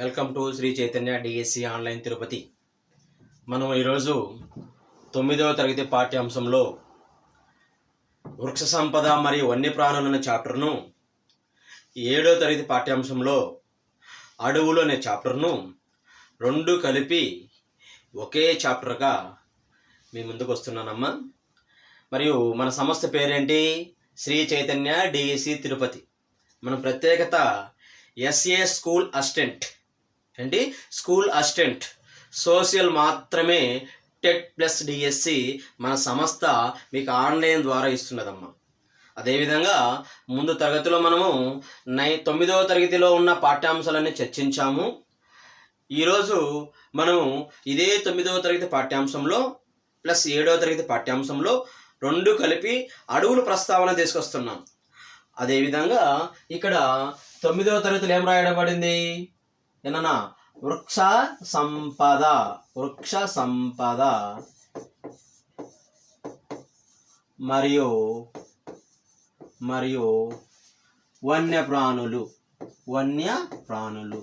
Welcome to Shri Chaitanya DSC online Tirupati. మనం ఈరోజు తొమ్మిదవ తరగతి పాఠ్యాంశంలో వృక్ష సంపద మరియు వన్యప్రాణులు అనే చాప్టర్ను ఏడవ తరగతి పాఠ్యాంశంలో అడవులు అనే చాప్టర్ను రెండు కలిపి ఒకే చాప్టర్గా మీ ముందుకు వస్తున్నానమ్మా. మరియు మన సంస్థ పేరేంటి? శ్రీ చైతన్య డిఎస్సి తిరుపతి. మన ప్రత్యేకత ఎస్ఏ స్కూల్ అసిస్టెంట్ ఏంటి? School assistant. సోషల్ మాత్రమే టెట్ ప్లస్ డిఎస్సి మన సంస్థ మీకు ఆన్లైన్ ద్వారా ఇస్తున్నదమ్మా. అదేవిధంగా ముందు తరగతిలో మనము నై తొమ్మిదవ తరగతిలో ఉన్న పాఠ్యాంశాలన్నీ చర్చించాము. ఈరోజు మనము ఇదే తొమ్మిదవ తరగతి పాఠ్యాంశంలో ప్లస్ ఏడవ తరగతి పాఠ్యాంశంలో రెండు కలిపి అడవుల ప్రస్తావన తీసుకొస్తున్నాం. అదేవిధంగా ఇక్కడ తొమ్మిదవ తరగతిలో ఏం రాయబడింది என்னன்னா వృక్ష సంపద వృక్ష సంపద మరియు మరియు వన్య ప్రాణులు వన్య ప్రాణులు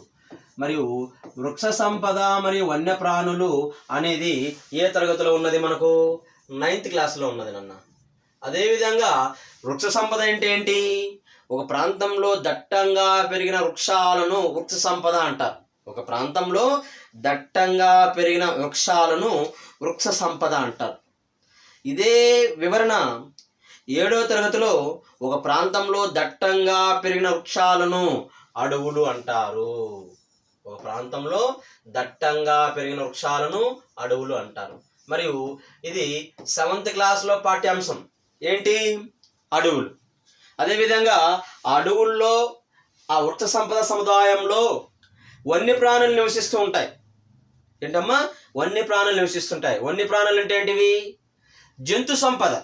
మరియు వృక్ష సంపద మరియు వన్య ప్రాణులు అనేది ఏ తరగతిలో ఉన్నది మనకు? నైన్త్ క్లాస్లో ఉన్నది నన్న. అదేవిధంగా వృక్ష సంపద అంటే ఏంటి? ఒక ప్రాంతంలో దట్టంగా పెరిగిన వృక్షాలను వృక్ష సంపద అంటారు. ఒక ప్రాంతంలో దట్టంగా పెరిగిన వృక్షాలను వృక్ష సంపద అంటారు. ఇదే వివరణ ఏడో తరగతిలో ఒక ప్రాంతంలో దట్టంగా పెరిగిన వృక్షాలను అడవులు అంటారు. ఒక ప్రాంతంలో దట్టంగా పెరిగిన వృక్షాలను అడవులు అంటారు. మరియు ఇది సెవెంత్ క్లాస్లో పాఠ్యాంశం. ఏంటి? అడవులు. అదేవిధంగా అడవుల్లో ఆ వృక్ష సంపద సముదాయంలో వన్యప్రాణులు నివసిస్తూ ఉంటాయి. ఏంటమ్మా? వన్యప్రాణులు నివసిస్తుంటాయి. వన్యప్రాణులు అంటే ఏంటివి? జంతు సంపద.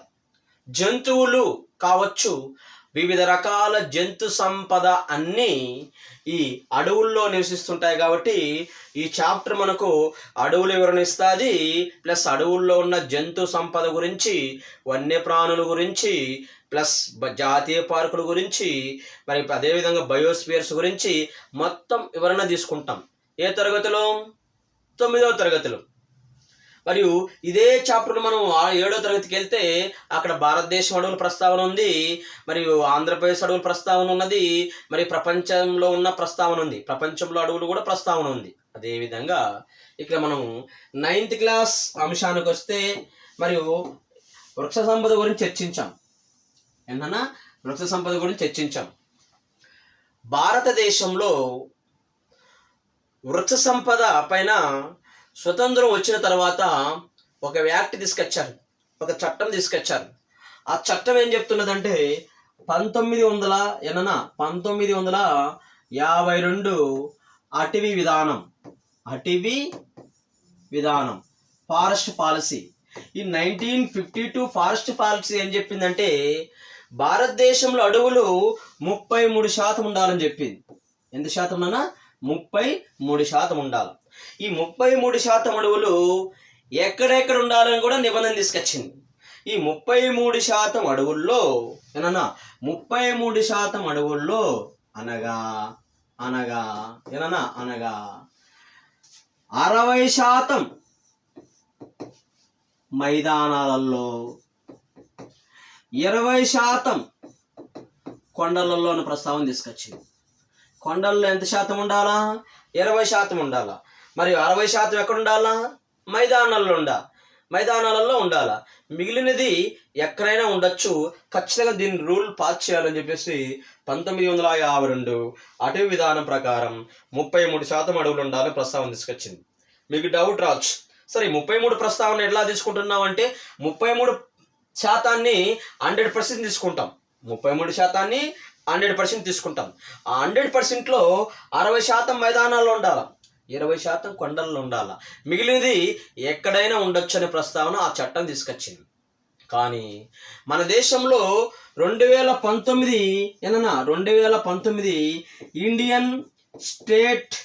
జంతువులు కావచ్చు. వివిధ రకాల జంతు సంపద అన్నీ ఈ అడవుల్లో నివసిస్తుంటాయి కాబట్టి ఈ చాప్టర్ మనకు అడవులు వివరణిస్తుంది ప్లస్ అడవుల్లో ఉన్న జంతు సంపద గురించి వన్యప్రాణుల గురించి ప్లస్ జాతీయ పార్కుల గురించి మరి అదేవిధంగా బయోస్పియర్స్ గురించి మొత్తం వివరణ తీసుకుంటాం. ఏ తరగతిలో? తొమ్మిదవ తరగతిలో. మరియు ఇదే చాప్టర్ మనం ఏడో తరగతికి వెళ్తే అక్కడ భారతదేశం అడవుల ప్రస్తావన ఉంది మరియు ఆంధ్రప్రదేశ్ అడవుల ప్రస్తావన ఉన్నది మరి ప్రపంచంలో ఉన్న ప్రస్తావన ఉంది. ప్రపంచంలో అడవులు కూడా ప్రస్తావన ఉంది. అదేవిధంగా ఇక్కడ మనం నైన్త్ క్లాస్ అంశానికి వస్తే మరియు వృక్ష సంపద గురించి చర్చించాం. ఏంటన్నా? వృక్ష సంపద గురించి చర్చించాం. భారతదేశంలో వృక్ష సంపద పైన స్వతంత్రం వచ్చిన తర్వాత ఒక యాక్ట్ తీసుకొచ్చారు. ఒక చట్టం తీసుకొచ్చారు. ఆ చట్టం ఏం చెప్తున్నదంటే పంతొమ్మిది వందల ఎనన పంతొమ్మిది వందల యాభై రెండు అటవీ విధానం. అటవీ విధానం. Forest policy. ఈ nineteen fifty two forest policy ఏం చెప్పిందంటే భారతదేశంలో అడవులు ముప్పై మూడు శాతం ఉండాలని చెప్పింది. ఎంత శాతం నానా ముప్పై మూడు శాతం ఉండాలి. ఈ ముప్పై మూడు శాతం అడవులు ఎక్కడెక్కడ ఉండాలని కూడా నిబంధన తీసుకొచ్చింది. ఈ ముప్పై మూడు శాతం అడవుల్లో ఏనన్నా ముప్పై మూడు శాతం అడవుల్లో అనగా అనగా ఏనన్నా అనగా అరవై శాతం మైదానాలలో ఇరవై శాతం కొండలలోని ప్రస్తావన తీసుకొచ్చింది. కొండల్లో ఎంత శాతం ఉండాలా? ఇరవై శాతం ఉండాలా? మరియు అరవై శాతం ఎక్కడ ఉండాలా? మైదానాల్లో ఉండా మైదానాలలో ఉండాలా? మిగిలినది ఎక్కడైనా ఉండొచ్చు. ఖచ్చితంగా దీని రూల్ పాస్ చేయాలని చెప్పేసి పంతొమ్మిది వందల యాభై రెండు అటవీ విధానం ప్రకారం ముప్పై మూడు శాతం అడవులు ఉండాలని ప్రస్తావన తీసుకొచ్చింది. మీకు డౌట్ రావచ్చు. సరే ముప్పై మూడు ప్రస్తావన ఎట్లా తీసుకుంటున్నాం అంటే ముప్పై మూడు శాతాన్ని హండ్రెడ్ పర్సెంట్ తీసుకుంటాం. ముప్పై మూడు శాతాన్ని హండ్రెడ్ పర్సెంట్ తీసుకుంటాం. ఆ హండ్రెడ్ పర్సెంట్లో అరవై శాతం మైదానాల్లో ఉండాలి? ఇరవై శాతం కొండల్లో ఉండాలి? మిగిలినది ఎక్కడైనా ఉండొచ్చు అనే ప్రస్తావన ఆ చట్టం తీసుకొచ్చింది. కానీ మన దేశంలో రెండు వేల పంతొమ్మిది ఏనన్నా రెండు వేల పంతొమ్మిది Indian state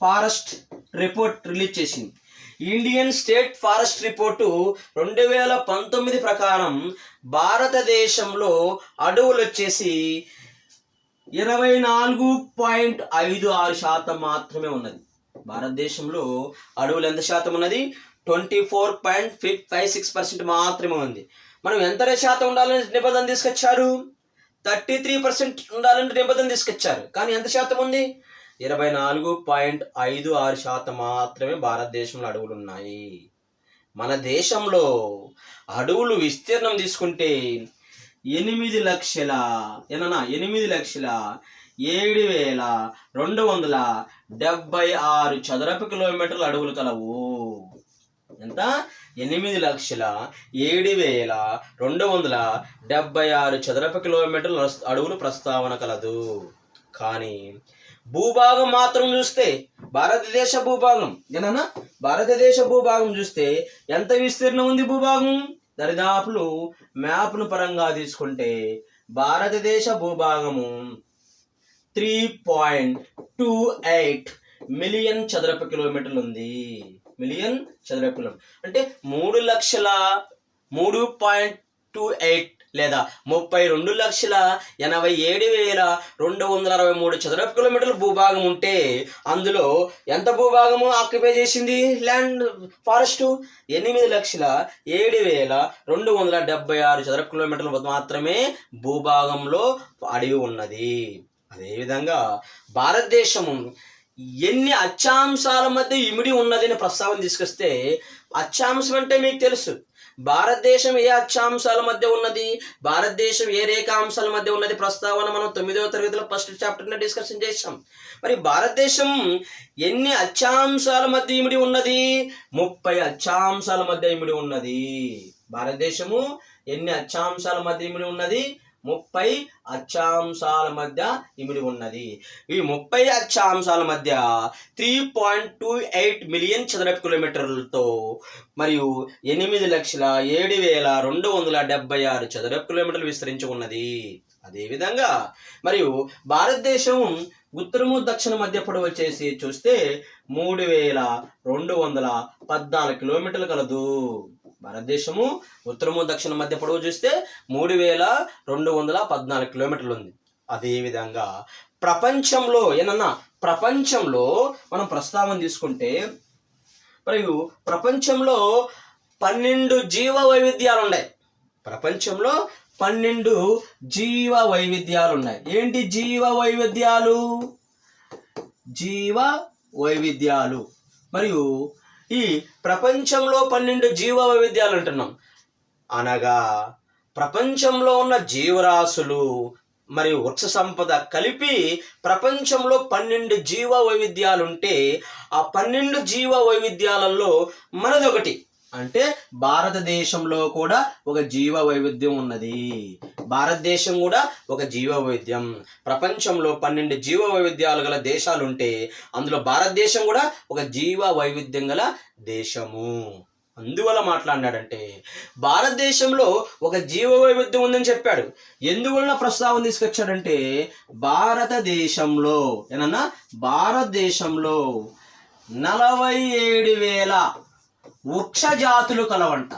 forest report release చేసింది. ఇండియన్ స్టేట్ ఫారెస్ట్ రిపోర్టు రెండు వేల పంతొమ్మిది ప్రకారం భారతదేశంలో అడవులు వచ్చేసి ఇరవై నాలుగు పాయింట్ ఐదు ఆరు శాతం మాత్రమే ఉన్నది. భారతదేశంలో అడవులు ఎంత శాతం ఉన్నది? ట్వంటీ ఫోర్ పాయింట్ ఫిఫ్ ఫైవ్ సిక్స్ పర్సెంట్ మాత్రమే ఉంది. మనం ఎంత శాతం ఉండాలని నిబంధన తీసుకొచ్చారు? థర్టీ త్రీ పర్సెంట్ ఉండాలని నిబంధన తీసుకొచ్చారు. కానీ ఎంత శాతం ఉంది? ఇరవై నాలుగు పాయింట్ ఐదు ఆరు శాతం మాత్రమే భారతదేశంలో అడవులు ఉన్నాయి మన దేశంలో అడవులు విస్తీర్ణం తీసుకుంటే ఎనిమిది లక్షల ఏనా ఎనిమిది లక్షల ఏడు వేల రెండు వందల డెబ్బై ఆరు చదరపు కిలోమీటర్ల అడవులు కలవు. ఎంత? ఎనిమిది లక్షల ఏడు వేల రెండు వందల డెబ్బై ఆరు చదరపు కిలోమీటర్ల అడవులు ప్రస్తావన కలదు. కానీ భూభాగం మాత్రం చూస్తే భారతదేశ భూభాగం. ఏనన్నా? భారతదేశ భూభాగం చూస్తే ఎంత విస్తీర్ణం ఉంది భూభాగం? దరిదాపులు మ్యాప్ను పరంగా తీసుకుంటే భారతదేశ భూభాగము three point two eight million చదరపు కిలోమీటర్లు ఉంది. మిలియన్ చదరపు కిలోమీటర్ అంటే మూడు లక్షల మూడు పాయింట్ టూ ఎయిట్ లేదా ముప్పై రెండు లక్షల ఎనభై ఏడు వేల రెండు వందల అరవై మూడు చదరపు కిలోమీటర్ల భూభాగం ఉంటే అందులో ఎంత భూభాగము ఆక్యుపై చేసింది? Land forest? ఎనిమిది లక్షల ఏడు వేల రెండు వందల డెబ్బై ఆరు చదరపు కిలోమీటర్లు మాత్రమే భూభాగంలో అడవి ఉన్నది. అదేవిధంగా భారతదేశము ఎన్ని అచ్చాంశాల మధ్య ఇమిడి ఉన్నదని ప్రస్తావన తీసుకొస్తే అక్షాంశం అంటే మీకు తెలుసు. భారతదేశం ఏ అక్షాంశాల మధ్య ఉన్నది? భారతదేశం ఏ రేఖాంశాల మధ్య ఉన్నది? ప్రస్తావన మనం తొమ్మిదవ తరగతిలో ఫస్ట్ చాప్టర్ని డిస్కషన్ చేసాం మరి భారతదేశం ఎన్ని అక్షాంశాల మధ్య ఇమిడి ఉన్నది? ముప్పై అక్షాంశాల మధ్య ఇమిడి ఉన్నది. భారతదేశము ఎన్ని అక్షాంశాల మధ్య ఇమిడి ఉన్నది? ముప్పై అక్షాంశాల మధ్య ఇమిడి ఉన్నది. ఈ ముప్పై అక్షాంశాల మధ్య three point two eight million చదరపు కిలోమీటర్లతో మరియు ఎనిమిది లక్షల ఏడు వేల రెండు వందల డెబ్బై ఆరు చదరపు కిలోమీటర్లు విస్తరించి ఉన్నది. అదేవిధంగా మరియు భారతదేశం ఉత్తరము దక్షిణ మధ్య పొడవు వచ్చేసి చూస్తే మూడు వేల రెండు వందల పద్నాలుగు కిలోమీటర్లు కలదు. భారతదేశము ఉత్తరము దక్షిణ మధ్య పొడవు చూస్తే మూడు వేల రెండు వందల పద్నాలుగు కిలోమీటర్లు ఉంది. అదేవిధంగా ప్రపంచంలో ఏనన్నా ప్రపంచంలో మనం ప్రస్తావన తీసుకుంటే మరియు ప్రపంచంలో పన్నెండు జీవ వైవిధ్యాలు ఉన్నాయి ప్రపంచంలో పన్నెండు జీవ వైవిధ్యాలు ఉన్నాయి ఏంటి జీవ వైవిధ్యాలు జీవ వైవిధ్యాలు మరియు ఈ ప్రపంచంలో పన్నెండు జీవ వైవిధ్యాలు అంటున్నాం. అనగా ప్రపంచంలో ఉన్న జీవరాశులు మరియు వృక్ష సంపద కలిపి ప్రపంచంలో పన్నెండు జీవ వైవిధ్యాలు ఉంటే ఆ పన్నెండు జీవ వైవిధ్యాలలో మనదొకటి. అంటే భారతదేశంలో కూడా ఒక జీవ వైవిధ్యం ఉన్నది. భారతదేశం కూడా ఒక జీవ వైవిధ్యం ప్రపంచంలో పన్నెండు జీవ వైవిధ్యాలు గల దేశాలు ఉంటే అందులో భారతదేశం కూడా ఒక జీవ వైవిధ్యం గల దేశము. అందువల్ల మాట్లాడినాడంటే భారతదేశంలో ఒక జీవ వైవిధ్యం ఉందని చెప్పాడు. ఎందువలన ప్రస్తావన తీసుకొచ్చాడంటే భారతదేశంలో ఏనన్నా భారతదేశంలో నలభై ఏడు వేల వృక్ష జాతులు కలవంట.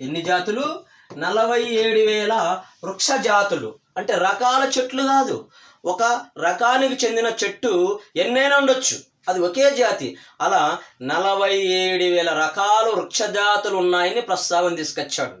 ఎన్ని జాతులు? నలభై ఏడు వేల వృక్ష జాతులు అంటే రకాల చెట్లు కాదు. ఒక రకానికి చెందిన చెట్టు ఎన్నైనా ఉండొచ్చు. అది ఒకే జాతి. అలా నలభై ఏడు వేల రకాల వృక్ష జాతులు ఉన్నాయని ప్రస్తావన తీసుకొచ్చాడు.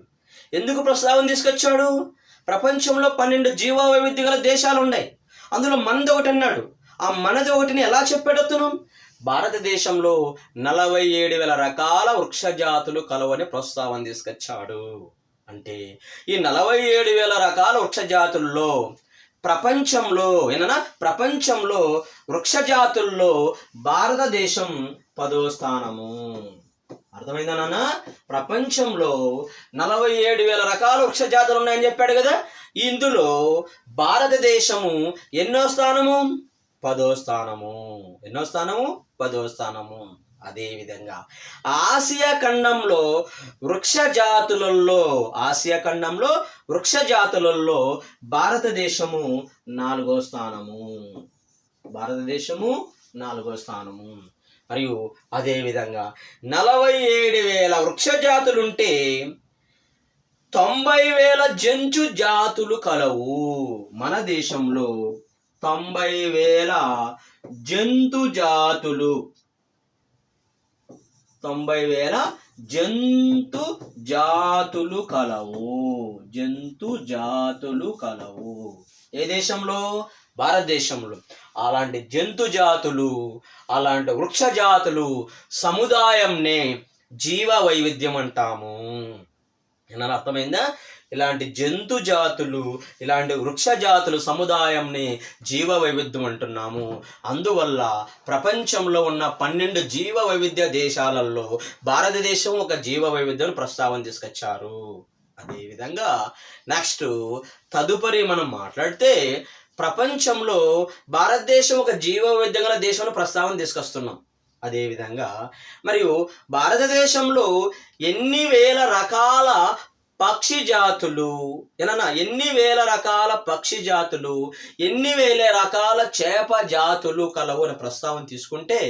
ఎందుకు ప్రస్తావన తీసుకొచ్చాడు? ప్రపంచంలో పన్నెండు జీవ వైవిధ్య గల దేశాలు ఉన్నాయి అందులో మనది ఒకటి అన్నాడు. ఆ మనది ఒకటిని ఎలా చెప్పాడతను భారతదేశంలో నలభై ఏడు వేల రకాల వృక్షజాతులు కలవని ప్రస్తావన తీసుకొచ్చాడు. అంటే ఈ నలభై ఏడు వేల రకాల వృక్షజాతుల్లో ప్రపంచంలో ఏనా ప్రపంచంలో వృక్షజాతుల్లో భారతదేశం పదో స్థానము. అర్థమైందా నాన్న? ప్రపంచంలో నలభై ఏడు వేల రకాల వృక్ష జాతులు ఉన్నాయని చెప్పాడు కదా? ఇందులో భారతదేశము ఎన్నో స్థానము? పదో స్థానము. ఎన్నో స్థానము? పదో స్థానము. అదేవిధంగా ఆసియా ఖండంలో వృక్ష జాతులలో ఆసియా ఖండంలో వృక్ష జాతులలో భారతదేశము నాలుగో స్థానము. భారతదేశము నాలుగో స్థానము. మరియు అదేవిధంగా నలభై ఏడు వేల వృక్ష జాతులుంటే తొంభై వేల జంతు జాతులు కలవు. మన దేశంలో తొంభై వేల జంతు జాతులు తొంభై వేల జంతు జాతులు కలవు. జంతు జాతులు కలవు. ఏ దేశంలో? భారతదేశంలో. అలాంటి జంతు జాతులు అలాంటి వృక్ష జాతులు సముదాయంనే జీవ వైవిధ్యం అంటాము ఏమన్నా అర్థమైందా? ఇలాంటి జంతు జాతులు ఇలాంటి వృక్ష జాతులు సముదాయంని జీవ వైవిధ్యం అంటున్నాము అందువల్ల ప్రపంచంలో ఉన్న పన్నెండు జీవ వైవిధ్య దేశాలలో భారతదేశం ఒక జీవ వైవిధ్యం ప్రస్తావన తీసుకొచ్చారు. అదేవిధంగా నెక్స్ట్ తదుపరి మనం మాట్లాడితే ప్రపంచంలో భారతదేశం ఒక జీవ వైవిధ్యం గల దేశంలో ప్రస్తావన తీసుకొస్తున్నాం. అదేవిధంగా మరియు భారతదేశంలో ఎన్ని వేల రకాల పక్షి జాతులు ఏనన్నా ఎన్ని వేల రకాల పక్షి జాతులు ఎన్ని వేల రకాల చేప జాతులు కలవు అనే ప్రస్తావన తీసుకుంటే